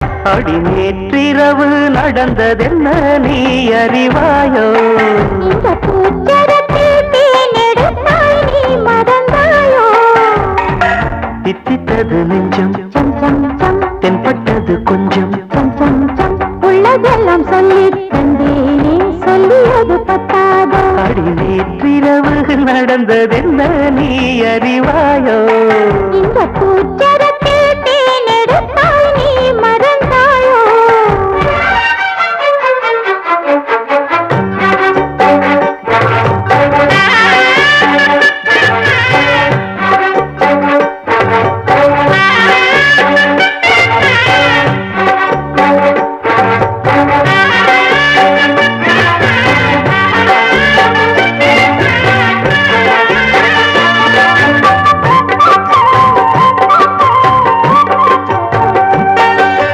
அடி நேற்றிரவு நடந்ததென்ன நீ அறிவாயோ? தித்தித்தது நெஞ்சம் தென்பட்டது கொஞ்சம். உள்ளதெல்லாம் சொல்லி தந்தேனே சொல்லியது பத்தாதோ? அடி நேற்றிரவு நடந்ததென்ன நீ அறிவாயோ? இந்த